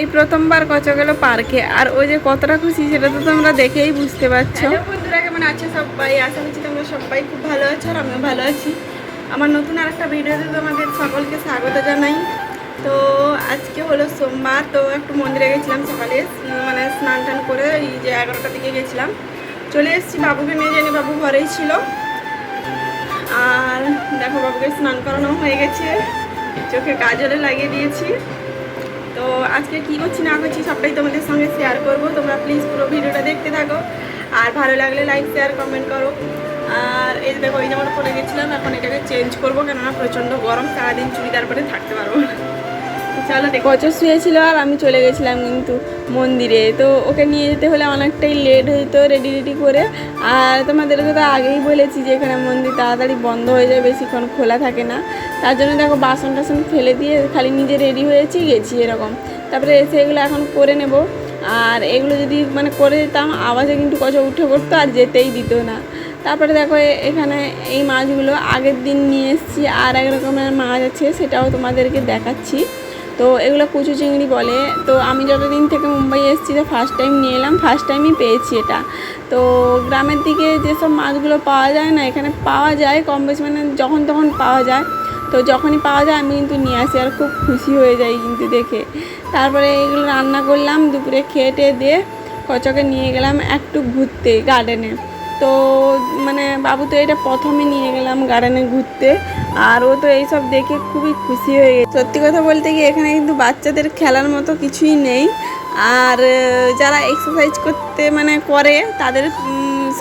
এই প্রথমবার কচ গেল পার্কে। আর ওই যে কতটা খুশি সেটা তো তোমরা দেখেই বুঝতে পারছ। বন্ধুরা, কেমন আছে সবাই? আশা করছি তোমরা সবাই খুব ভালো আছো আর আমিও ভালো আছি। আমার নতুন আর একটা ভিডিওতে তোমাদের সকলকে স্বাগত জানাই। তো আজকে হলো সোমবার, তো একটু মন্দিরে গেছিলাম সকালে মানে স্নান টান করে এই যে এগারোটার দিকে গেছিলাম। চলে এসেছি, বাবুকে নিয়ে জানি বাবু ঘরেই ছিল। আর দেখো বাবুকে স্নান করানো হয়ে গেছে। চোখে কাজলে লাগিয়ে দিয়েছি। তো আজকে কি করছি, না করছি সবটাই তোমাদের সঙ্গে শেয়ার করব। তোমরা প্লিজ পুরো ভিডিওটা দেখতে থাকো। আর ভালো লাগলে লাইক শেয়ার কমেন্ট করো। আর এই দেখো, এই যেমন পরে গেছিলাম, এখন এটাকে চেঞ্জ করব, কেননা প্রচণ্ড গরম, সারাদিন চুড়িদার পরে থাকতে পারব না। চলো দেখো। শুয়েছিল আর আমি চলে গেছিলাম কিন্তু মন্দিরে। তো ওকে নিয়ে যেতে হলে অনেকটাই লেট হইতো রেডি রেডি করে। আর তোমাদেরকে তো আগেই বলেছি যে এখানে মন্দির তাড়াতাড়ি বন্ধ হয়ে যায়, বেশিক্ষণ খোলা থাকে না। তার জন্য দেখো বাসন টাসন ফেলে দিয়ে খালি নিজে রেডি হয়েছি, গেছি এরকম। তারপরে এসে এগুলো এখন করে নেব। আর এগুলো যদি মানে করে দিতাম, আওয়াজে কিন্তু কচ উঠে পড়তো আর যেতেই দিত না। তারপরে দেখো এখানে এই মাছগুলো আগের দিন নিয়ে এসেছি। আর এক রকমের মাছ আছে, সেটাও তোমাদেরকে দেখাচ্ছি। তো এগুলো কুচু চিংড়ি বলে। তো আমি যতদিন থেকে মুম্বাই এসেছি, তো ফার্স্ট টাইম নিয়ে এলাম ফার্স্ট টাইমই পেয়েছি এটা। তো গ্রামের দিকে যেসব মাছগুলো পাওয়া যায় না, এখানে পাওয়া যায় কম বেশি মানে যখন তখন পাওয়া যায়। তো যখনই পাওয়া যায়, আমি কিন্তু নিয়ে আসি আর খুব খুশি হয়ে যাই কিন্তু দেখে। তারপরে এগুলো রান্না করলাম, দুপুরে খেয়ে টেয়ে দিয়ে কচকে নিয়ে গেলাম একটু ঘুরতে গার্ডেনে তো মানে বাবু তো এটা প্রথমে নিয়ে গেলাম গার্ডেনে ঘুরতে, আর ও তো এইসব দেখে খুবই খুশি হয়ে গেছে। সত্যি কথা বলতে কি এখানে কিন্তু বাচ্চাদের খেলার মতো কিছুই নেই, আর যারা এক্সারসাইজ করতে মানে করে, তাদের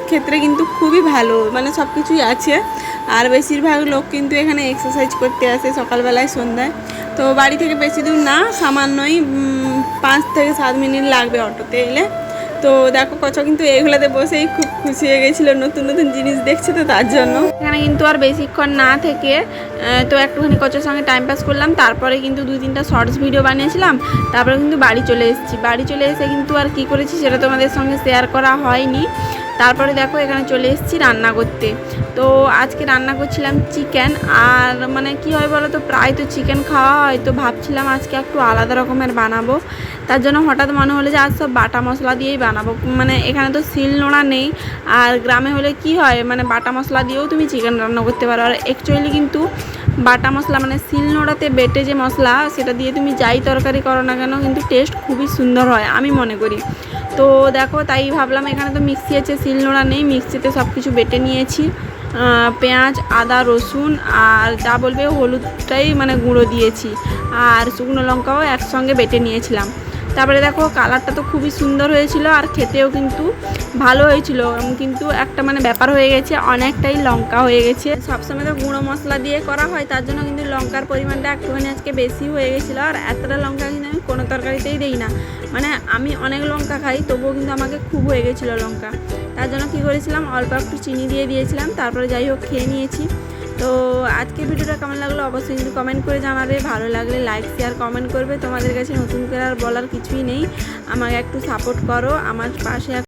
ক্ষেত্রে কিন্তু খুবই ভালো মানে সব কিছুই আছে। আর বেশিরভাগ লোক কিন্তু এখানে এক্সারসাইজ করতে আসে সকালবেলায়, সন্ধ্যায়। তো বাড়ি থেকে বেশি দূর না, সামান্যই পাঁচ থেকে সাত মিনিট লাগবে অটোতে এলে। তো দেখো কচ কিন্তু এগুলোতে বসেই খুব খুশি হয়ে গেছিল, নতুন নতুন জিনিস দেখছে তো তার জন্য। এখানে কিন্তু আর বেশিক্ষণ না থেকে তো একটুখানি কচের সঙ্গে টাইম পাস করলাম, তারপরে কিন্তু দুই তিনটা শর্টস ভিডিও বানিয়েছিলাম, তারপরে কিন্তু বাড়ি চলে এসেছি। বাড়ি চলে এসে কিন্তু আর কি করেছি সেটা তোমাদের সঙ্গে শেয়ার করা হয়নি। তারপরে দেখো এখানে চলে এসেছি রান্না করতে। তো আজকে রান্না করছিলাম চিকেন আর মানে কি হয় বলো তো প্রায় তো চিকেন খাওয়া হয়, তো ভাবছিলাম আজকে একটু আলাদা রকমের বানাবো। তার জন্য হঠাৎ মনে হলো যে আজ সব বাটা মশলা দিয়েই বানাবো। মানে এখানে তো শিল নোড়া নেই, আর গ্রামে হলে কি হয় মানে বাটা মশলা দিয়েও তুমি চিকেন রান্না করতে পারো। আর অ্যাকচুয়ালি কিন্তু বাটা মশলা মানে শিল নোড়াতে বেটে যে মশলা, সেটা দিয়ে তুমি যাই তরকারি করো না কেন, কিন্তু টেস্ট খুবই সুন্দর হয়, আমি মনে করি। তো দেখো, তাই ভাবলাম এখানে তো মিক্সি আছে শিল নোড়া নেই, মিক্সিতে সব কিছু বেটে নিয়েছি। পেঁয়াজ, আদা, রসুন, আর যা বলবে হলুদটাই মানে গুঁড়ো দিয়েছি। আর শুকনো লঙ্কাও একসঙ্গে বেটে নিয়েছিলাম। তারপরে দেখো, কালারটা তো খুবই সুন্দর হয়েছিল আর খেতেও কিন্তু ভালো হয়েছিল। কিন্তু একটা মানে ব্যাপার হয়ে গেছে, অনেকটাই লঙ্কা হয়ে গেছে। সবসময় তো গুঁড়ো মশলা দিয়ে করা হয়, তার জন্য কিন্তু লঙ্কার পরিমাণটা একটুখানি আজকে বেশি হয়ে গেছিল। আর এতটা লঙ্কা আমি কোনো তরকারিতেই দিই না। মানে আমি অনেক লঙ্কা খাই, তবুও কিন্তু আমাকে খুব হয়ে গেছিল লঙ্কা। তার জন্য কী করেছিলাম, অল্প একটু চিনি দিয়ে দিয়েছিলাম, তারপরে যাই হোক খেয়ে নিয়েছি। তো আজকে ভিডিওটা কেমন লাগল অবশ্যই কিন্তু কমেন্ট করে জানাবে। ভালো লাগলে লাইক শেয়ার কমেন্ট করবে। তোমাদের কাছে নতুন করে আর বলার কিছুই নেই। আমাকে একটু সাপোর্ট করো। আমার পাশে